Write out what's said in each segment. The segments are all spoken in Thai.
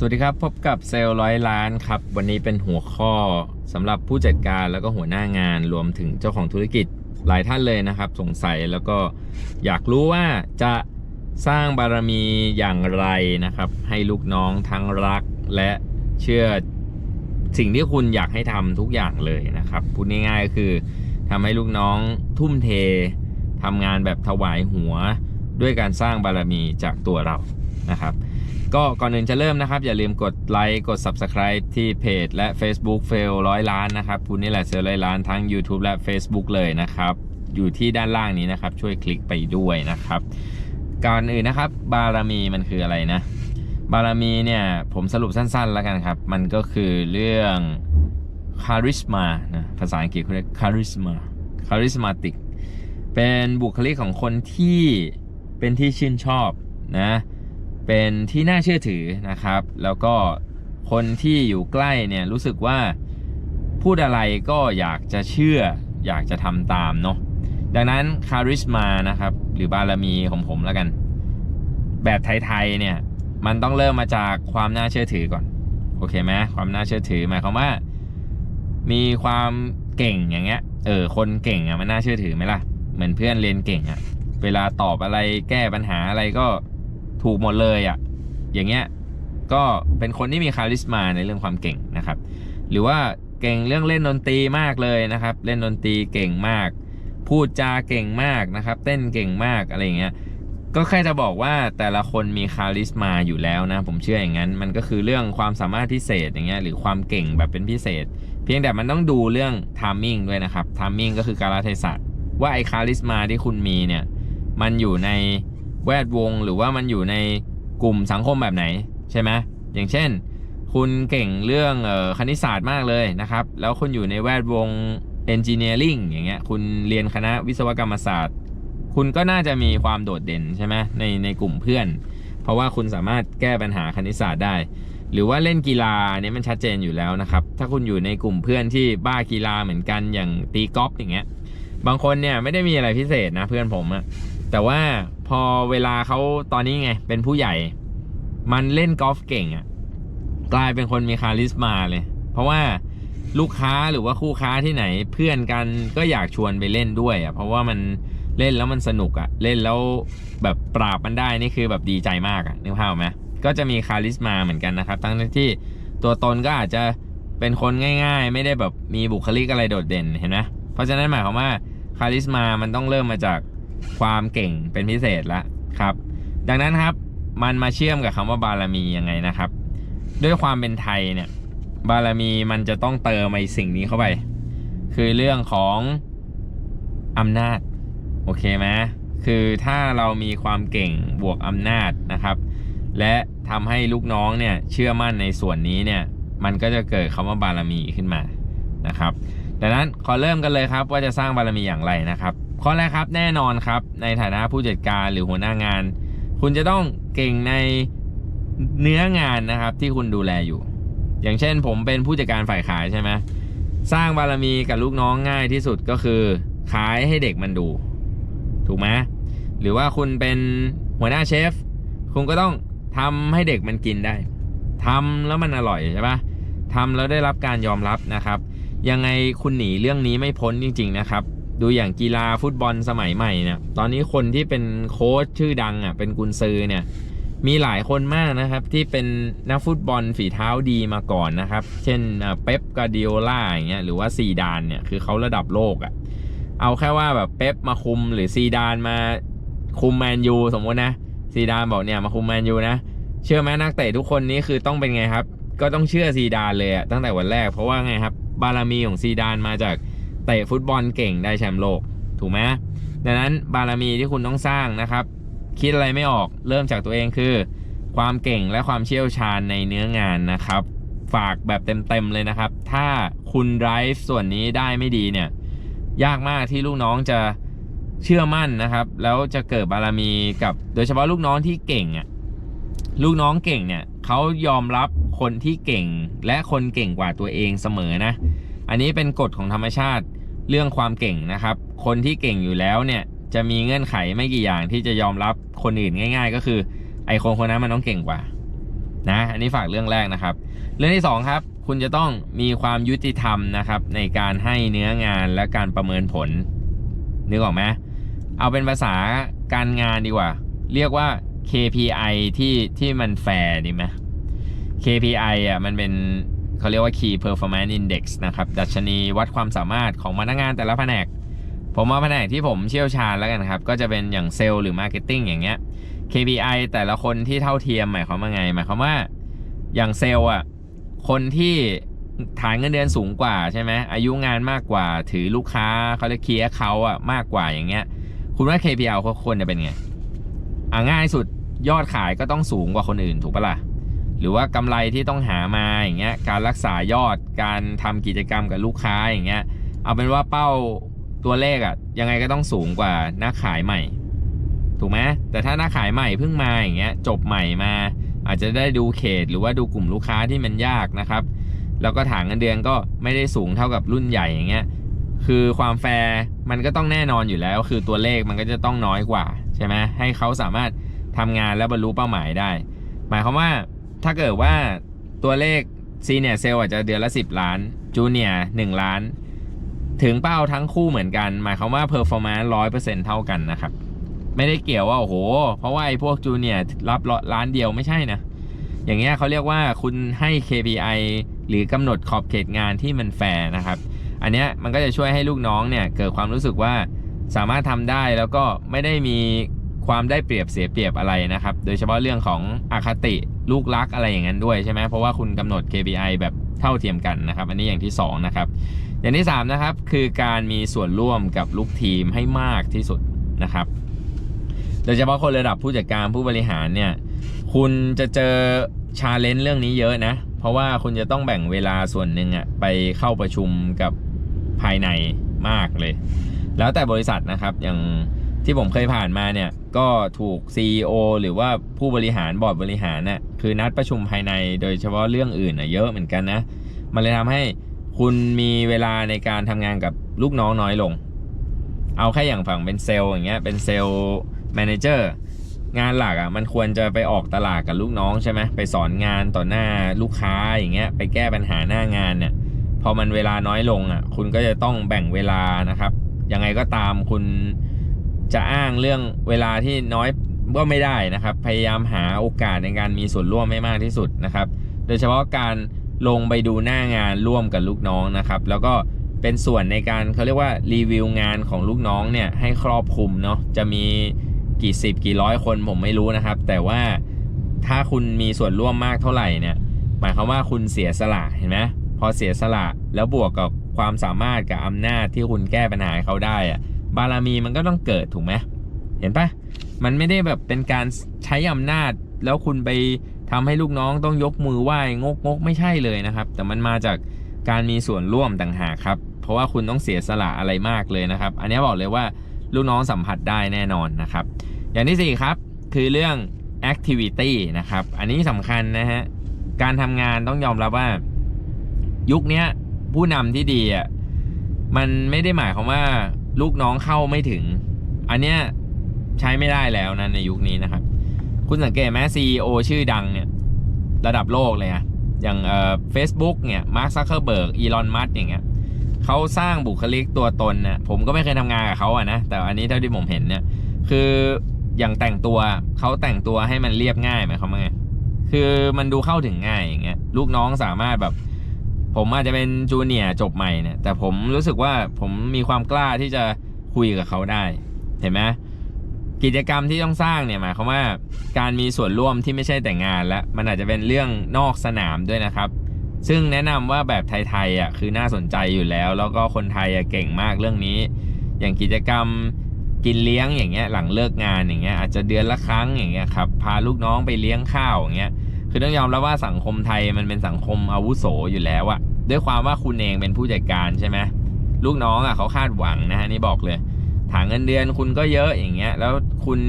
สวัสดีครับ พบกับเซลล์ร้อยล้านครับ วันนี้เป็นหัวข้อสำหรับผู้จัดการแล้วก็หัวหน้างานรวมถึงเจ้าของธุรกิจหลายท่านเลยนะครับ สงสัยแล้วก็อยากรู้ว่าจะสร้างบารมีอย่างไรนะครับ ให้ลูกน้องทั้งรักและเชื่อสิ่งที่คุณอยากให้ทำทุกอย่างเลยนะครับพูดง่ายๆก็คือทำให้ลูกน้องทุ่มเททำงานแบบถวายหัวด้วยการสร้างบารมีจากตัวเรานะครับ ก็ก่อนอื่นจะเริ่มนะครับ อย่าลืมกดไลค์กด Subscribe ที่เพจและ Facebook f a i l ร้อยล้านนะครับคุณนี่แหละเซลร้อยล้านทั้ง YouTube และ Facebook เลยนะครับ อยู่ที่ด้านล่างนี้นะครับ ช่วยคลิกไปด้วยนะครับก่อนอื่นนะครับ บารมีมันคืออะไรนะ บารมีเนี่ยผมสรุปสั้นๆแล้วกันครับ มันก็คือเรื่องคาริสมานะภาษาอังกฤษเขาเรียกคาริสมาคาริสมาติกเป็นบุคลิกของคนที่เป็นที่ชื่นชอบนะ เป็นที่น่าเชื่อถือนะครับ แล้วก็คนที่อยู่ใกล้เนี่ยรู้สึกว่าพูดอะไรก็อยากจะเชื่อ อยากจะทำตามเนาะดังนั้นคาริสมานะครับ หรือบารมีของผมแล้วกัน แบบไทยๆเนี่ยมันต้องเริ่มมาจากความน่าเชื่อถือก่อน โอเคไหมความน่าเชื่อถือหมายความว่า มีความเก่งอย่างเงี้ยเออคนเก่งอะมันน่าเชื่อถือไหมล่ะ เหมือนเพื่อนเรียนเก่งอะเวลาตอบอะไรแก้ปัญหาอะไรก็ ถูกหมดเลยอะอย่างเงี้ยก็เป็นคนที่มีคาริสมาในเรื่องความเก่งนะครับ หรือว่าเก่งเรื่องเล่นดนตรีมากเลยนะครับ เล่นดนตรีเก่งมาก พูดจาเก่งมากนะครับ เต้นเก่งมากอะไรเงี้ยก็แค่จะบอกว่าแต่ละคนมีคาริสมาอยู่แล้วนะ ผมเชื่ออย่างนั้น มันก็คือเรื่องความสามารถพิเศษอย่างเงี้ยหรือความเก่งแบบเป็นพิเศษ เพียงแต่มันต้องดูเรื่องทามมิ่งด้วยนะครับทามมิ่งก็คือการเทศะว่าไอคาริสมาที่คุณมีเนี่ยมันอยู่ใน แวดวงหรือว่ามันอยู่ในกลุ่มสังคมแบบไหนใช่ไหมอย่างเช่น คุณเก่งเรื่องออคณิตศาสตร์มากเลยนะครับ แล้วคุณอยู่ในแวดวงเอนจิเนียริงอย่างเงี้ยคุณเรียนคณะวิศวกรรมศาสตร์ คุณก็น่าจะมีความโดดเด่นใช่ไหมในในกลุ่มเพื่อน เพราะว่าคุณสามารถแก้ปัญหาคณิตศาสตร์ได้ หรือว่าเล่นกีฬาเนี่ยมันชัดเจนอยู่แล้วนะครับ ถ้าคุณอยู่ในกลุ่มเพื่อนที่บ้ากีฬาเหมือนกันอย่างตีกอล์ฟอย่างเงี้ยบางคนเนี่ยไม่ได้มีอะไรพิเศษนะเพื่อนผมอะ แต่ว่าพอเวลาเขาตอนนี้ไง เป็นผู้ใหญ่ มันเล่นกอล์ฟเก่งอะกลายเป็นคนมีคาริสมาเลย เพราะว่าลูกค้าหรือว่าคู่ค้าที่ไหนเพื่อนกันก็อยากชวนไปเล่นด้วยอะเพราะว่ามันเล่นแล้วมันสนุกอะเล่นแล้วแบบปราบมันได้นี่คือแบบดีใจมากอะนึกภาพไหมก็จะมีคาริสมาเหมือนกันนะครับ ทั้งที่ตัวตนก็อาจจะเป็นคนง่าย ๆ ไม่ได้แบบมีบุคลิกอะไรโดดเด่นเห็นไหมเพราะฉะนั้นหมายความว่าคาริสมามันต้องเริ่มมาจาก ความเก่งเป็นพิเศษแล้วครับ ดังนั้นครับมันมาเชื่อมกับคำว่าบารมียังไงนะครับ ด้วยความเป็นไทยเนี่ยบารมีมันจะต้องเติมไอ้สิ่งนี้เข้าไป คือเรื่องของอำนาจโอเคไหมคือถ้าเรามีความเก่งบวกอำนาจนะครับ และทำให้ลูกน้องเนี่ยเชื่อมั่นในส่วนนี้เนี่ยมันก็จะเกิดคำว่าบารมีขึ้นมานะครับดังนั้นขอเริ่มกันเลยครับว่าจะสร้างบารมีอย่างไรนะครับ ข้อแรกครับแน่นอนครับ ในฐานะผู้จัดการหรือหัวหน้างาน คุณจะต้องเก่งในเนื้องานนะครับที่คุณดูแลอยู่ อย่างเช่น ผมเป็นผู้จัดการฝ่ายขายใช่ไหมสร้างบารมีกับลูกน้องง่ายที่สุดก็คือ ขายให้เด็กมันดู ถูกไหมหรือว่าคุณเป็นหัวหน้าเชฟ คุณก็ต้องทำให้เด็กมันกินได้ทำแล้วมันอร่อยใช่ปะทำแล้วได้รับการยอมรับนะครับ ยังไงคุณหนีเรื่องนี้ไม่พ้นจริง ๆ นะครับ ดูอย่างกีฬาฟุตบอลสมัยใหม่เนี่ยตอนนี้คนที่เป็นโค้ชชื่อดังอะเป็นกุนซือเนี่ยมีหลายคนมากนะครับที่เป็นนักฟุตบอลฝีเท้าดีมาก่อนนะครับ เช่นเป๊ปกาดิโอล่าอย่างเงี้ยหรือว่าซีดานเนี่ยคือเขาระดับโลกอะเอาแค่ว่าแบบเป๊ปมาคุมหรือซีดานมาคุมแมนยูสมมตินะซีดานบอกเนี่ยมาคุมแมนยูนะ เชื่อไหมนักเตะทุกคนนี้คือต้องเป็นไงครับ ก็ต้องเชื่อซีดานเลยอะตั้งแต่วันแรกเพราะว่าไงครับบารมีของซีดานมาจาก เตะฟุตบอลเก่งได้แชมป์โลก ถูกไหมดังนั้นบารมีที่คุณต้องสร้างนะครับ คิดอะไรไม่ออกเริ่มจากตัวเองคือ ความเก่งและความเชี่ยวชาญในเนื้องานนะครับ ฝากแบบเต็มๆเลยนะครับ ถ้าคุณไ r ฟ์ส่วนนี้ได้ไม่ดีเนี่ย ยากมากที่ลูกน้องจะเชื่อมั่นนะครับ แล้วจะเกิดบารมีกับโดยเฉพาะลูกน้องที่เก่งอะลูกน้องเก่งเนี่ยเขายอมรับคนที่เก่งและคนเก่งกว่าตัวเองเสมอนะ อันนี้เป็นกฎของธรรมชาติ เรื่องความเก่งนะครับ คนที่เก่งอยู่แล้วเนี่ยจะมีเงื่อนไขไม่กี่อย่างที่จะยอมรับคนอื่นง่าย ๆ ก็คือไอคนคนนั้นมันต้องเก่งกว่านะอันนี้ฝากเรื่องแรกนะครับ เรื่องที่สองครับคุณจะต้องมีความยุติธรรมนะครับ ในการให้เนื้องานและการประเมินผลนึกออกไหมเอาเป็นภาษาการงานดีกว่า เรียกว่า KPI ที่ที่มันแฟร์ดีไหม KPI อะมันเป็น เขาเรียกว่า Key Performance Index นะครับ ดัชนีวัดความสามารถของพนักงานแต่ละแผนก ผมว่าแผนกที่ผมเชี่ยวชาญแล้วกันครับ ก็จะเป็นอย่างเซลล์หรือ Marketing อย่างเงี้ย KPI แต่ละคนที่เท่าเทียมหมายความว่าไง หมายความว่าอย่างเซลล์อะ คนที่ฐานเงินเดือนสูงกว่าใช่ไหมอายุงานมากกว่า ถือลูกค้าเขาเรียกเคลียร์เขาอะมากกว่าอย่างเงี้ย คุณว่า KPI เขาควรจะเป็นไง อะง่ายสุดยอดขายก็ต้องสูงกว่าคนอื่นถูกปะล่ะ หรือว่ากำไรที่ต้องหามาอย่างเงี้ยการรักษายอดการทำกิจกรรมกับลูกค้าอย่างเงี้ยเอาเป็นว่าเป้าตัวเลขอะยังไงก็ต้องสูงกว่าหนักขายใหม่ ถูกไหมแต่ถ้าหนักขายใหม่เพิ่งมาอย่างเงี้ยจบใหม่มา อาจจะได้ดูเขตหรือว่าดูกลุ่มลูกค้าที่มันยากนะครับ แล้วก็ถางเงินเดือนก็ไม่ได้สูงเท่ากับรุ่นใหญ่อย่างเงี้ยคือความแฟร์มันก็ต้องแน่นอนอยู่แล้ว คือตัวเลขมันก็จะต้องน้อยกว่าใช่ไหมให้เขาสามารถทำงานและบรรลุเป้าหมายได้ หมายความว่า ถ้าเกิดว่าตัวเลขซีเนียเซลอาจจะเดือนละ 10 ล้านจูเนียหนึ่งล้าน ถึงเป้าทั้งคู่เหมือนกัน หมายความว่าเพอร์ฟอร์แมนซ์ร้อยเปอร์เซ็นต์เท่ากันนะครับ ไม่ได้เกี่ยวว่า โอ้โห เพราะว่าไอ้พวกจูเนียรับล้านเดียวไม่ใช่นะ อย่างเงี้ยเขาเรียกว่าคุณให้ KPI หรือกำหนดขอบเขตงานที่มันแฟร์นะครับ อันเนี้ยมันก็จะช่วยให้ลูกน้องเนี่ยเกิดความรู้สึกว่าสามารถทำได้แล้วก็ไม่ได้มี ความได้เปรียบเสียเปรียบอะไรนะครับ โดยเฉพาะเรื่องของอคติลูกรักอะไรอย่างนั้นด้วยใช่ไหมเพราะว่าคุณกำหนด KPI แบบเท่าเทียมกันนะครับ อันนี้อย่างที่สองนะครับ อย่างที่สามนะครับ คือการมีส่วนร่วมกับลูกทีมให้มากที่สุดนะครับ โดยเฉพาะคนระดับผู้จัดการผู้บริหารเนี่ยคุณจะเจอชาเลนจ์เรื่องนี้เยอะนะ เพราะว่าคุณจะต้องแบ่งเวลาส่วนหนึ่งอะไปเข้าประชุมกับภายในมากเลย แล้วแต่บริษัทนะครับอย่าง ที่ผมเคยผ่านมาเนี่ยก็ถูก CEO หรือว่าผู้บริหารบอร์ดบริหารน่ะคือนัดประชุมภายในโดยเฉพาะเรื่องอื่นน่ะเยอะเหมือนกันนะ มันเลยทำให้คุณมีเวลาในการทำงานกับลูกน้องน้อยลง เอาแค่อย่างฝั่งเป็นเซลล์อย่างเงี้ยเป็นเซลล์แมเนเจอร์งานหลักอะ่ะมันควรจะไปออกตลาดกับลูกน้องใช่ไหมไปสอนงานต่อหน้าลูกค้าอย่างเงี้ยไปแก้ปัญหาหน้างานเนี่ยพอมันเวลาน้อยลงอะ่ะคุณก็จะต้องแบ่งเวลานะครับยังไงก็ตามคุณ จะอ้างเรื่องเวลาที่น้อยก็ไม่ได้นะครับ พยายามหาโอกาสในการมีส่วนร่วมให้มากที่สุดนะครับ โดยเฉพาะการลงไปดูหน้างานร่วมกับลูกน้องนะครับ แล้วก็เป็นส่วนในการเขาเรียกว่ารีวิวงานของลูกน้องเนี่ยให้ครอบคลุมเนาะจะมีกี่สิบกี่ร้อยคนผมไม่รู้นะครับ แต่ว่าถ้าคุณมีส่วนร่วมมากเท่าไหร่เนี่ยหมายความว่าคุณเสียสละเห็นไหมพอเสียสละแล้วบวกกับความสามารถกับอำนาจที่คุณแก้ปัญหาเขาได้อะ บารมีมันก็ต้องเกิดถูกไหมเห็นปะมันไม่ได้แบบเป็นการใช้อำนาจ แล้วคุณไปทำให้ลูกน้องต้องยกมือไหว้งกงกไม่ใช่เลยนะครับ แต่มันมาจากการมีส่วนร่วมต่างหากครับ เพราะว่าคุณต้องเสียสละอะไรมากเลยนะครับ อันนี้บอกเลยว่าลูกน้องสัมผัสได้แน่นอนนะครับ อย่างที่สี่ครับ คือเรื่อง activity นะครับ อันนี้สำคัญนะฮะ การทำงานต้องยอมรับว่า ยุคนี้ผู้นำที่ดีอะมันไม่ได้หมายความว่า ลูกน้องเข้าไม่ถึง อันเนี้ยใช้ไม่ได้แล้วนะในยุคนี้นะครับ คุณสังเกตไหม CEO ชื่อดังเนี่ยระดับโลกเลยอะอย่างเอ่อ Facebook เนี่ยมาร์คซักเคอร์เบิร์กอีลอนมัสอย่างเงี้ยเขาสร้างบุคลิกตัวตนน่ะผมก็ไม่เคยทำงานกับเขาอะนะแต่อันนี้เท่าที่ผมเห็นเนี่ยคืออย่างแต่งตัวเขาแต่งตัวให้มันเรียบง่ายไหมายความว่าไงคือมันดูเข้าถึงง่ายอย่างเงี้ยลูกน้องสามารถแบบ ผมอาจจะเป็นจูเนียร์จบใหม่เนี่ยแต่ผมรู้สึกว่าผมมีความกล้าที่จะคุยกับเขาได้ เห็นไหมกิจกรรมที่ต้องสร้างเนี่ยหมายความว่าการมีส่วนร่วมที่ไม่ใช่แต่งงานและมันอาจจะเป็นเรื่องนอกสนามด้วยนะครับ ซึ่งแนะนำว่าแบบไทยๆอะคือน่าสนใจอยู่แล้ว แล้วก็คนไทยอะเก่งมากเรื่องนี้ อย่างกิจกรรมกินเลี้ยงอย่างเงี้ยหลังเลิกงานอย่างเงี้ยอาจจะเดือนละครั้งอย่างเงี้ยครับพาลูกน้องไปเลี้ยงข้าวอย่างเงี้ย คือต้องยอมรับว่าสังคมไทยมันเป็นสังคมอาวุโสอยู่แล้วอะด้วยความว่าคุณเองเป็นผู้จัดการใช่ไหมลูกน้องอะเขาคาดหวังนะฮะนี่บอกเลยถางเงินเดือนคุณก็เยอะอย่างเงี้ย แล้วคุณ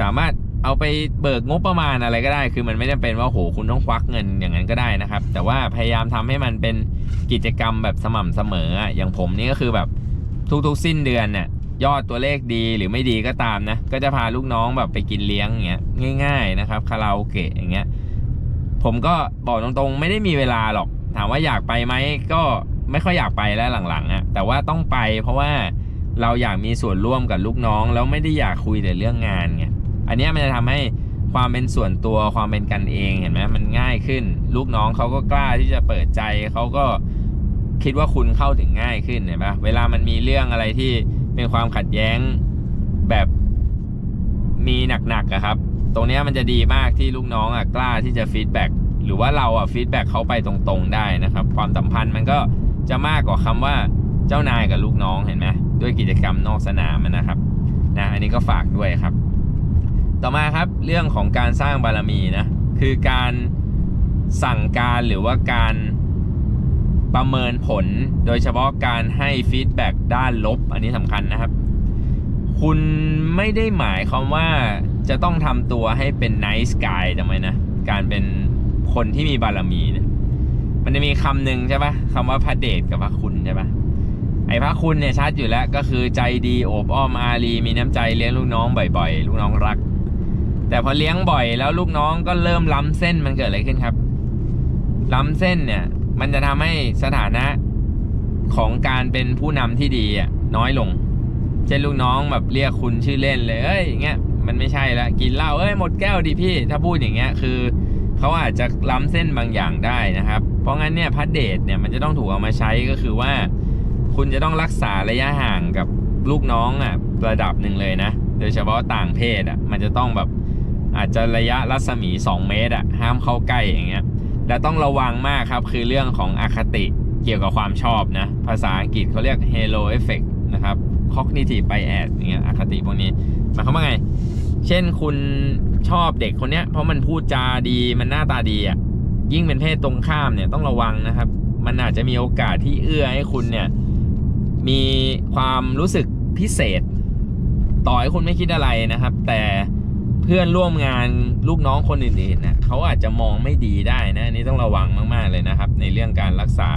สามารถเอาไปเบิกงบประมาณอะไรก็ได้ คือมันไม่จำเป็นว่าโหคุณต้องควักเงินอย่างนั้นก็ได้นะครับ แต่ว่าพยายามทำให้มันเป็นกิจกรรมแบบสม่ำเสมออะอย่างผมนี่ก็คือแบบทุกๆ สิ้นเดือนเนี่ยยอดตัวเลขดีหรือไม่ดีก็ตามนะ ก็จะพาลูกน้องแบบไปกินเลี้ยงอย่างเงี้ยง่าย ๆนะครับคาราโอเกะอย่างเงี้ย ผมก็บอกตรงๆ ไม่ได้มีเวลาหรอก ถามว่าอยากไปไหมก็ไม่ค่อยอยากไปแล้วหลังๆอะแต่ว่าต้องไปเพราะว่าเราอยากมีส่วนร่วมกับลูกน้อง แล้วไม่ได้อยากคุยแต่เรื่องงานไงอันนี้มันจะทำให้ความเป็นส่วนตัวความเป็นกันเองเห็นไหมมันง่ายขึ้น ลูกน้องเขาก็กล้าที่จะเปิดใจเขาก็คิดว่าคุณเข้าถึงง่ายขึ้นเห็นปะเวลามันมีเรื่องอะไรที่เป็นความขัดแย้งแบบมีหนักๆอะครับ ตรงนี้มันจะดีมากที่ลูกน้องอะกล้าที่จะฟีดแบ็กหรือว่าเราอะฟีดแบ็กเขาไปตรงๆได้นะครับ ความสัมพันธ์มันก็จะมากกว่าคำว่าเจ้านายกับลูกน้องเห็นไหมด้วยกิจกรรมนอกสนามนะครับนะอันนี้ก็ฝากด้วยครับ ต่อมาครับเรื่องของการสร้างบารมีนะคือการสั่งการหรือว่าการประเมินผล โดยเฉพาะการให้ฟีดแบ็กด้านลบ อันนี้สำคัญนะครับ คุณไม่ได้หมายความว่าจะต้องทำตัวให้เป็น nice guy จำไว้นะ การเป็นคนที่มีบารมีเนี่ยมันจะมีคำหนึ่งใช่ปะคำว่าพระเดชกับพระคุณใช่ปะไอ้พระคุณเนี่ยชัดอยู่แล้วก็คือใจดีโอบอ้อมอารีมีน้ำใจเลี้ยงลูกน้องบ่อยๆ ลูกน้องรัก แต่พอเลี้ยงบ่อยแล้วลูกน้องก็เริ่มล้ำเส้นมันเกิดอะไรขึ้นครับ ล้ำเส้นเนี่ย มันจะทำให้สถานะของการเป็นผู้นำที่ดีอะน้อยลง เช่นลูกน้องแบบเรียกคุณชื่อเล่นเลยเอ้ยอย่างเงี้ยมันไม่ใช่ละกินเหล้าเอ้ยหมดแก้วดิพี่ ถ้าพูดอย่างเงี้ยคือเขาอาจจะล้ำเส้นบางอย่างได้นะครับ เพราะงั้นเนี่ยพระเดชเนี่ยมันจะต้องถูกเอามาใช้ก็คือว่า คุณจะต้องรักษาระยะห่างกับลูกน้องอะระดับหนึ่งเลยนะ โดยเฉพาะต่างเพศอะมันจะต้องแบบอาจจะระยะรัศมี 2 เมตรอะห้ามเข้าใกล้อย่างเงี้ยและต้องระวังมากครับคือเรื่องของอคติเกี่ยวกับความชอบนะ ภาษาอังกฤษเขาเรียก halo effect นะครับ cognitive bias อย่างเงี้ยอคติพวกนี้หมายความว่าไง เช่นคุณชอบเด็กคนเนี้ย เพราะมันพูดจาดีมันหน้าตาดีอะยิ่งเป็นเพศตรงข้ามเนี่ยต้องระวังนะครับ มันอาจจะมีโอกาสที่เอื้อให้คุณเนี่ยมีความรู้สึกพิเศษ ต่อให้คุณไม่คิดอะไรนะครับ แต่เพื่อนร่วมงานลูกน้องคนอื่นๆนะเขาอาจจะมองไม่ดีได้นะอันนี้ต้องระวังมากๆเลยนะครับ ในเรื่องการรักษา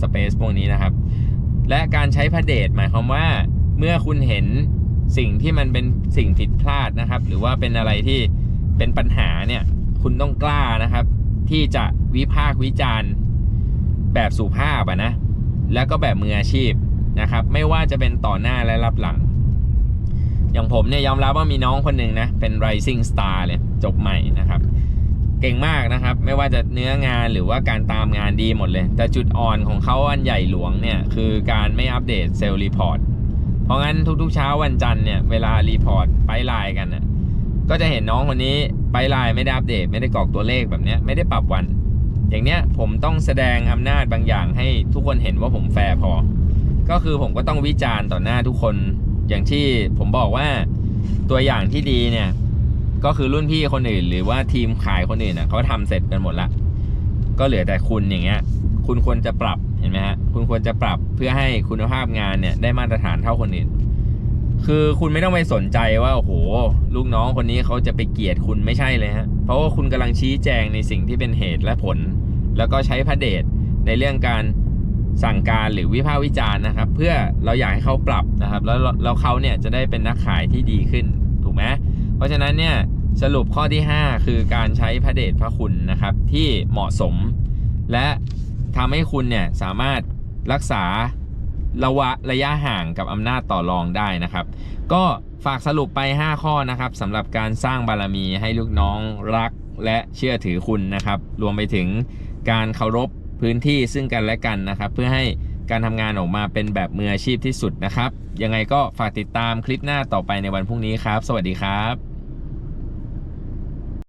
สเปซพวกนี้นะครับ และการใช้พระเดชหมายความว่า เมื่อคุณเห็นสิ่งที่มันเป็นสิ่งผิดพลาดนะครับ หรือว่าเป็นอะไรที่เป็นปัญหาเนี่ย คุณต้องกล้านะครับ ที่จะวิพากษ์วิจารณ์แบบสุภาพอะนะ แล้วก็แบบมืออาชีพนะครับ ไม่ว่าจะเป็นต่อหน้าและรับหลัง อย่างผมเนี่ยยอมรับว่ามีน้องคนหนึ่งนะ เป็น rising star เลยจบใหม่นะครับ เก่งมากนะครับ ไม่ว่าจะเนื้องานหรือว่าการตามงานดีหมดเลย แต่จุดอ่อนของเขาอันใหญ่หลวงเนี่ย คือการไม่อัปเดตเซลล์รีพอร์ต เพราะงั้นทุกๆเช้าวันจันทร์เนี่ยเวลารีพอร์ตไปไลน์กันน่ะก็จะเห็นน้องคนนี้ไปไลน์ไม่ได้อัปเดต ไม่ได้กรอกตัวเลขแบบเนี้ยไม่ได้ปรับวัน อย่างเนี้ยผมต้องแสดงอำนาจบางอย่างให้ทุกคนเห็นว่าผมแฟร์พอ ก็คือผมก็ต้องวิจารณ์ต่อหน้าทุกคน อย่างที่ผมบอกว่าตัวอย่างที่ดีเนี่ยก็คือรุ่นพี่คนอื่น หรือว่าทีมขายคนอื่นน่ะเขาทำเสร็จกันหมดละก็เหลือแต่คุณอย่างเงี้ย คุณควรจะปรับ ห็นไหมฮะคุณควรจะปรับเพื่อให้คุณภาพงานเนี่ยได้มาตรฐานเท่าคนอื่น คือคุณไม่ต้องไปสนใจว่าโอ้โห ลูกน้องคนนี้เขาจะไปเกลียดคุณไม่ใช่เลยฮะเพราะว่าคุณกำลังชี้แจงในสิ่งที่เป็นเหตุและผล แล้วก็ใช้พระเดชในเรื่องการสั่งการหรือวิพากษ์วิจารณ์นะครับ เพื่อเราอยากให้เขาปรับนะครับ แล้วแล้วเขาเนี่ยจะได้เป็นนักขายที่ดีขึ้นถูกไหมเพราะฉะนั้นเนี่ยสรุปข้อที่ 5 คือการใช้พระเดชพระคุณนะครับที่เหมาะสมและ ทำให้คุณเนี่ยสามารถรักษาระวะระยะห่างกับอำนาจต่อรองได้นะครับ ก็ฝากสรุปไป 5 ข้อนะครับสำหรับการสร้างบารมีให้ลูกน้องรักและเชื่อถือคุณนะครับ รวมไปถึงการเคารพพื้นที่ซึ่งกันและกันนะครับ เพื่อให้การทำงานออกมาเป็นแบบมืออาชีพที่สุดนะครับ ยังไงก็ฝากติดตามคลิปหน้าต่อไปในวันพรุ่งนี้ครับ สวัสดีครับ